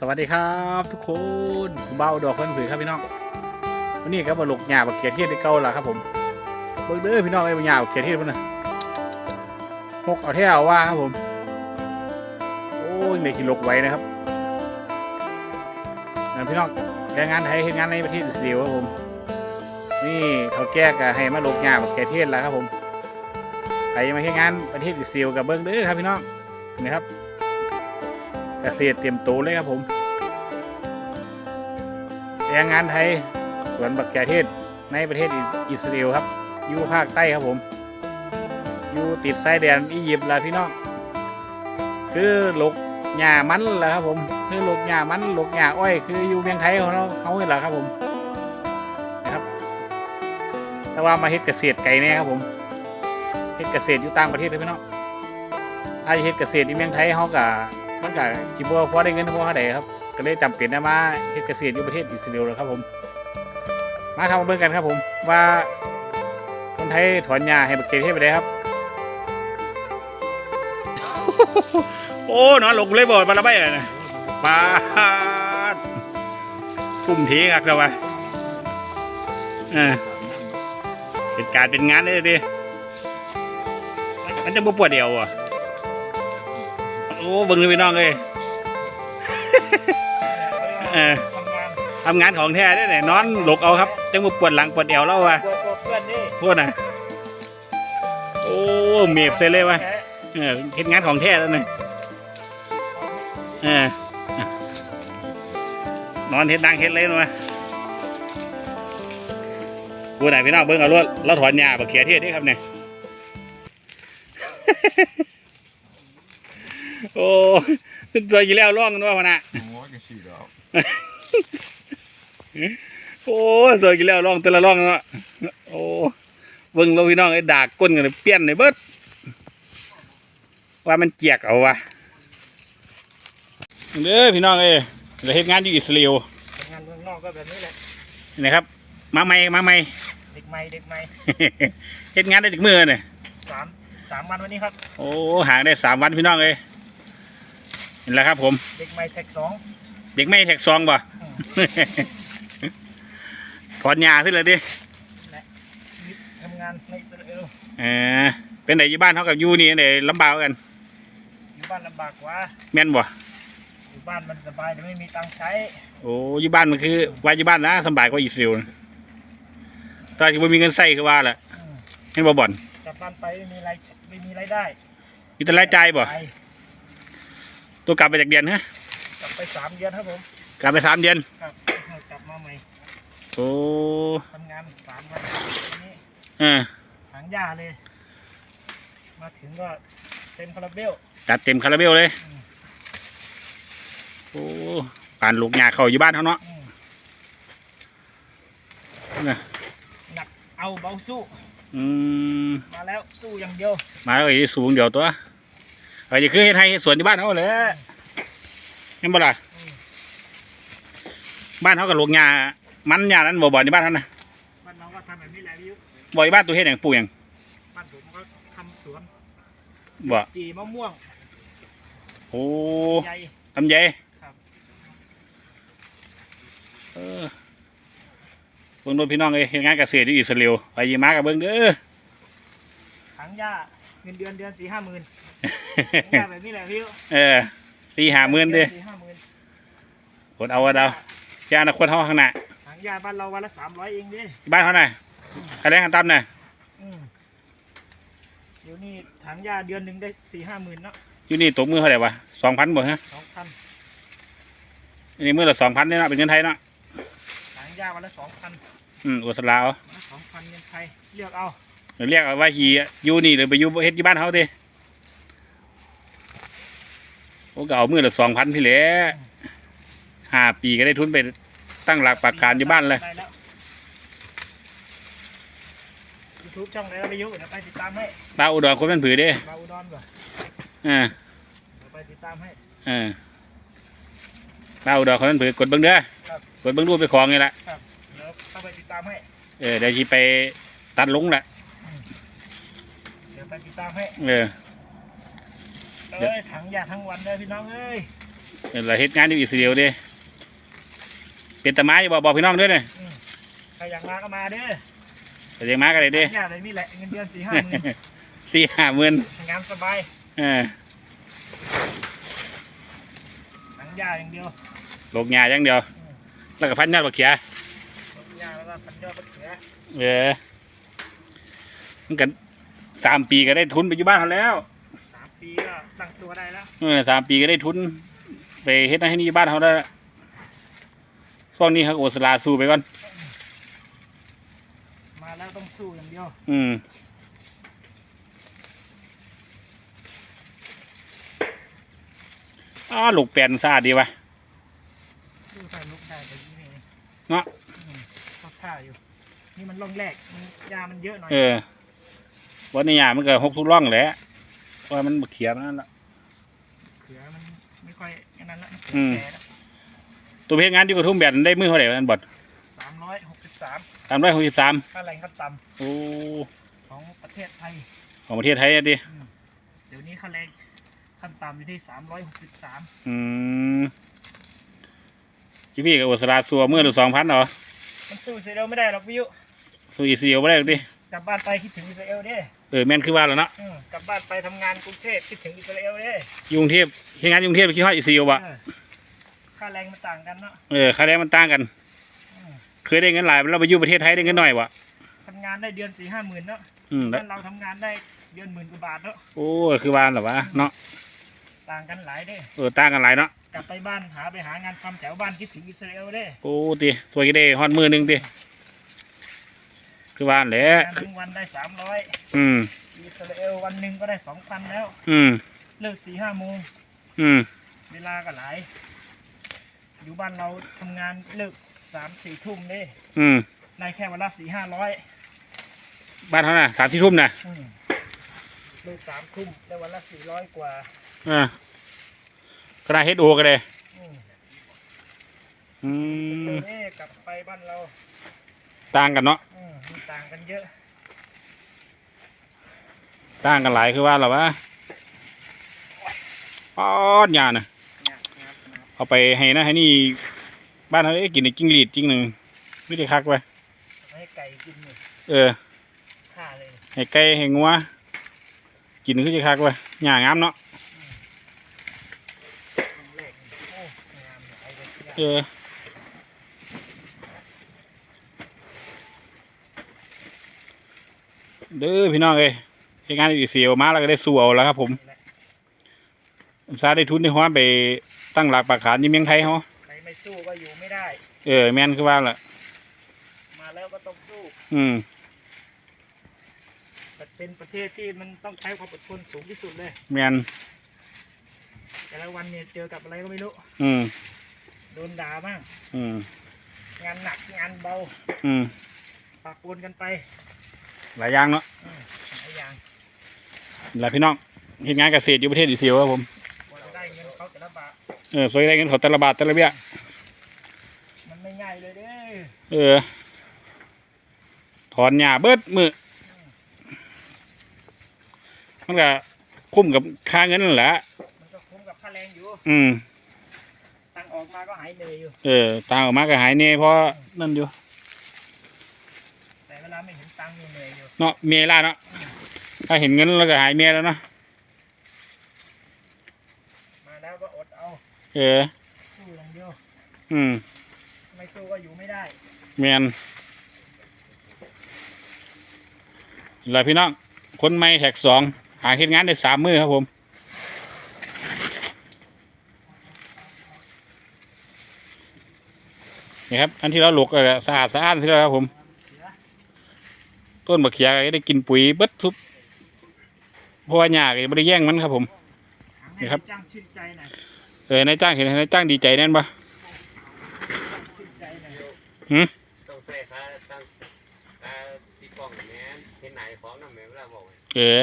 สวัสดีครับทุกคนเบ้าดอกเพื่อนผือครับพี่น้องวันนี้ก็มาหลกหยาบักเขียเทียดที่เก่าและครับผมเบิ่งเด้อพี่น้องไอ้บหยาบักเขียเทียดพุ่นน่ะพกเอาเท่าว่าครับผมโอ้ยในกิโลกไว้นะครับนั่นพี่น้องแรงงานไทยเฮ็ดงานในประเทศอิสราเอลครับผม นี่เขาแก้กให้มาหลกหยาบักเขียเทียดแล้วครับผมใครมาเฮ็ดงานประเทศอิสราเอลกับเบิ่งเด้อครับพี่น้องนี่ครับ เกษตรเตรียมตัวเลยครับผมแรงงานไทยสวนบักแกเทศในประเทศอิสราเอลครับ อยู่ภาคใต้ครับผม อยู่ติดชายแดนอียิปต์ละพี่น้อง คือหลกหญ้ามันแหละครับผม คือหลกหญ้ามันหลกหญ้าอ้อย คืออยู่เมืองไทยของเราเขาเหละครับผม นะครับ แต่ว่ามาเฮ็ดเกษตรไก่เนี่ยครับผม เฮ็ดเกษตรอยู่ต่างประเทศเลยพี่น้องถ้าะเฮ็ดเกษตรที่เมืองไทยเขาก็ มันก็คิดว่าพอได้เงินพอเขาได้ครับ ก็เลยจำเป็นนะมาเฮ็ดเกษตรอยู่ประเทศอิสราเอลแล้วครับผม มาทำมาเบิ่งกันครับผมว่าคนไทยถอนหญ้าให้บักเกตเทศไปได้ครับ โอ้นอนหลงเลยบ่ปลาละใบอะนะปลาทุ่มเทครับเราวะเออเป็นการเป็นงานเลยดิมันจะบ่ปวดเดียวอะ อ้เบิ่งเลยพี่น้องเลยเออทำงานทำงานของแท้ได้ไหนนอนหลกเอาครับจังมาปวดหลังปวดเอวแล้ววะตัวตัวเพื่อนนี่พูดนะโอ้เมียบเสร็จเลยวะแท้เออเฮ็ดงานของแท้แล้วนี่เออนอนเฮ็ดดังเฮ็ดเลยนะวะพูดไหนพี่น้องเบิ่งเอารถเราถอนหญ้าบักเขียเทศนี่ครับเนี่ย โอ้ตัวยี่แล้วร่องกันว่าพะนะโอ้ยก็ฉีดแล้วโอ้ตัวกี่แล้วร่องแต่ละร่องเนาะโอ้เบิ่งเราพี่น้องไอ้ดากก้นกันเลยเปลี่ยนเลยเบิดว่ามันเจียกเอาวะเด้อพี่น้องเอ้ยเราเฮ็ดงานอยู่อิสราเอลทำงานเมืองนอกก็แบบนี้แหละนี่นะครับ มาใหม่มาใหม่เด็กใหม่เด็กใหม่เฮ็ดงานได้ถึงมือเนี่ยสามสามวันวันนี้ครับ โอ้ห่างได้สามวันพี่น้องเอ้ยเห็นแล้วครับผม เด็กใหม่แท็กสองเด็กไม่แท็กซองบ่อืมถอนหญ้าขึ้นเลยดิทำงานในอิสราเอลเออเป็นไหนอยู่บ้านเขากับอยู่นี่ไหนลำบากกัน อยู่บ้านลำบากกว่าแม่นบ่ อยู่บ้านมันสบายแต่ไม่มีตังค์ใช้โอ้อยู่บ้านมันคือว่าอยู่บ้านนะสำบายกว่าอิสราเอลนะตอนที่ไม่มีเงินใส่คือว่าแหละอืมเห็นบ่บ่อนกลับบ้านไปไม่มีรายไม่มีรายได้มีแต่รายจ่ายบ่ ไป ตัวกลับไปจากเดือนฮะกลับไปสามเดือนครับผมกลับไปสามเดือนครับกลับมาใหม่โอ้ทำงานสามวันวันนี้เออหางหญ้าเลย มาถึงก็เต็มคาราเบลจัดเต็มคาราเบลเลยอืมโอ้ป่านลูกหญ้าเขาอยู่บ้านเขาเนาะอืมเนี่ยหนักเอาเบาสู้ อืม มาแล้วสู้อย่างเดียว มาเอ้ยสูงเดี๋ยวตัว เอ้ยคือเฮ็ดให้เฮ็ดสวนที่บ้านเขาเลยเห็นบ่ล่ะอืมบ้านเขากับลูกหญ้ามันหญ้านั้นบ่บ่อนที่บ้านเขานะบ้านเราก็ทำแบบนี้แหละพี่ยุบ่อยู่บ้านตัวเฮ็ดหยังปลูกหยังบ้านผมก็ทำสวนบ่จีมะม่วงโอ้ใหญ่ลำไยครับเออเบิ่งโดนพี่น้องเอ้ยเฮ็ดงานเกษตรอยู่อิสราเอลไปยีมากับเบิ่งเด้อถังหญ้า เงินเดือนเดือนสี่ห้าหมื่นถังหญ้าแบบนี้แหละพี่ยุเออตีหาหมื่นเด้อสี่ห้าหมื่นกดเอาเอาเอาแค่อนาคตเฮาข้างหน้าถังหญ้าบ้านเราวันละสามร้อยเองดิบ้านเขาน่ะคะแนนขั้นต่ำน่ะอืมเดี๋ยวนี้ถังหญ้าเดือนหนึ่งได้สี่ห้าหมื่นเนาะอยู่นี่ตกมือเท่าไหร่วะสองพันบ่ฮะสองพันอันนี้มือละสองพันเนี่ยเนาะเป็นเงินไทยเนาะถังหญ้าวันละสองพันอืมอุตสาห์เอาวันละสองพันเงินไทยเลือกเอา เดี๋ยวเรียกเอาว่าฮีอยู่นี่หรือไปอยู่เฮ็ดที่บ้านเขาเด้โอ้ก็เอามือละสองพันพี่แหละห้าปีก็ได้ทุนไปตั้งหลักปักการอยู่บ้านเลยได้แล้วยูทูบช่องไหนเราไปยุเดี๋ยวไปติดตามให้ตาอุดรคนเป็นผือเด้มาอุดรก่อนอ่าเดี๋ยวไปติดตามให้เออตาอุดรคนเป็นผือกดเบิ่งเด้อครับกดเบิ่งรูปไปของนี่แหละครับเดี๋ยวเข้าไปติดตามให้เออเดี๋ยวชีไปตัดลุงแหละเดี๋ยวไป ติดตามให้เออเอ้ยถังยาทั้งวันเลยพี่น้องเอ้ยเป็นไรเฮ็ดงานอยู่อิสราเอลเด้เป็นตะไม้อยู่บอกบอกพี่น้องด้วยเนี่ยอืมใครอยากมาก็มาเด้อแต่ยังมากันเลยเด้เนี่ยเลยนี่แหละเงินเดือนสี่ห้าหมื่นสี่ห้าหมื่นงานสบายเออหนังยาอย่างเดียวโลกยาอย่างเดียว แล้วก็พันยอดบักเขียหนังยาแล้วก็พันยอดมะเขือเออมันกัน สามปีก็ได้ทุนไปอยู่บ้านเขาแล้วสามปีก็ตั้งตัวได้แล้วเออสามปีก็ได้ทุน ไปเฮ็ดให้นี่บ้านเขาได้วช่วงนี้เขาก็โอสลาสู้ไปก่อน มาแล้วต้องสู้อย่างเดียวอืมอ้าลูกแปลนซาดีวะสู้ใส่ลุกได้แต่ยี่นี่เนาะ อืมเข้าท่าอยู่ นี่มันล่องแรกมันยามันเยอะหน่อย เออ วันนี้ยามันก็หกทุกร่องแหละเพราะว่ามันบักเขียมันนั่นละเขือมันไม่ค่อยอันนั้นละมันอืมแก่แล้วตัวเพชรงานที่กระทุ่มแบนได้มือเท่าไหร่นั่นบดสามร้อยหกสิบสามสามร้อยหกสิบสามค่าแรงขั้นต่โอ้ำของประเทศไทยของประเทศไทยอะดิอืมเดี๋ยวนี้ค่าแรงขั้นต่ำอยู่ที่สามร้อยหกสิบสามอืมพี่พี่กับโอสลาซัวมือละสองพันเหรอมันสู้อิสราเอลไม่ได้หรอกวิวสู้อีซีเอลไม่ได้หรอกดิ กลับบ้านไปคิดถึงอิสราเอลเด้เออแม่นคือว่าแล้วเนาะอืมกลับบ้านไปทำงานกรุงเทพคิดถึงอิสราเอลเด้อยกรุงเทพเฮ็ดงานอยกรุงเทพไปคิดฮอดอีซีเอลวะเออค่าแรงมันต่างกันเนาะเออค่าแรงมันต่างกัน อืมเคยได้เงินหลายเราไปอยู่ประเทศไทยได้เงินหน่อยวะทำงานได้เดือนสี่ห้าหมื่นเนาะอืมแล้วบ้านเราทำงานได้เดือนหมื่นกว่าบาทเนาะโอ้คือว่าเหรอวะเนาะต่างกันหลายเด้เออต่างกันหลายเนาะกลับไปบ้านหาไปหางานทำแถวบ้านคิดถึงอิสราเอลเด้โอ้ติสวยกี่ได้ฮอดมือหนึงติ คือว่าแหละงานหนึ่งวันได้สามร้อยอืมอิสราเอลวันหนึ่งก็ได้สองพันแล้ว อืมเลิกสี่ห้าโมงอืมเวลาก็หลาย อยู่บ้านเราทำงานเลิกสามสี่ทุ่มเด้อืมได้แค่วันละสี่ห้าร้อยบ้านเขาน่ะสามที่ทุ่มน่ะเลิกสามทุ่มได้วันละสี่ร้อยกว่าอ่าก็ได้เฮดโอก็ได้อืมอืมเด้กลับไปบ้านเราต่างกันเนาะอืมมัน ต่างกันเยอะ ต่างกันหลายคือว่าเหรอวะปอดยาน่ะงับงับงับเอาไปให้นะให้นี่บ้านเขาได้กินไอ้จิ้งหรีดจิ้งหนึ่งไม่ได้คักไว้ให้ไก่กินนี่เออฆ่าเลยให้ไก่ให้งัวกินคือจะคักไว้หญ้างามเนาะครั้งแรกนี่โอ้งามหลายเลยเออ เด้อพี่น้องเอ้ยเฮ็ดงานอีเสียวมาแล้วก็ได้สู้เอาแล้วครับ ผมนี่แหละซาได้ทุนในห้อนไปตั้งหลักปักฐานที่เมืองไทยเขาใครไม่สู้ก็อยู่ไม่ได้ เออแม่นคือว่าล่ะ มาแล้วก็ต้องสู้อืมแต่เป็นประเทศที่มันต้องใช้ความอดทนสูงที่สุดเลย แม่นแต่ละวันเนี่ยเจอกับอะไรก็ไม่รู้ อืมโดนด่าบ้างอืมงานหนักงานเบา อืมปะปนกันไป หลายอย่างเนาะอืมหลายอย่างหลายพี่น้องเฮ็ดงานเกษตรอยู่ประเทศอิสราเอลครับผมกว่าจะได้เงินเขาแต่ละบาทเออสวยได้เงินเขาแต่ละบาทแต่ละเบี้ยมันไม่ง่ายเลยเด้อเออถอนหญ้าเบิดมือมันก็คุ้มกับค่าเงินนั่นแหละมันก็คุ้มกับค่าแรงอยู่ อืมตังค์ออกมาก็หายเหนื่อยอยู่ เออตางออกมาก็หายเน่เพราะนั่นอยู่ แต่เวลาไม่เห็นตังค์นี่ เหนื่อยอยู่เนาะเมียล่าเนาะถ้าเห็นเงินแล้วก็หายเมียแล้วเนาะมาแล้วก็อดเอาเออสู้อย่างเดียวอืมไม่สู้ก็อยู่ไม่ได้เมียนหลายพี่น้องคนไม่แท็กสองหาเฮ็ดงานได้สามมือครับผมนี่ครับอันที่เราหลกก็สะอาดสะอ้านที่แล้วครับผมเสือ ต้นมะเขือก็ได้กินปุ๋ยเบิดทุบเพราะว่าหญ้าก็ไม่ได้แย่งมันครับ ผมถามนี่ให้ครับ จ้างชื่นใจหน่อยเออนายจ้างเห็นนายจ้างดีใจแน่นปะชื่นใจหน่อยหืมต้องใส่ค่าตั้งค่าที่กล้องแม่นเห็นไหนของน้ำแม่เวลาบอกไว้เออ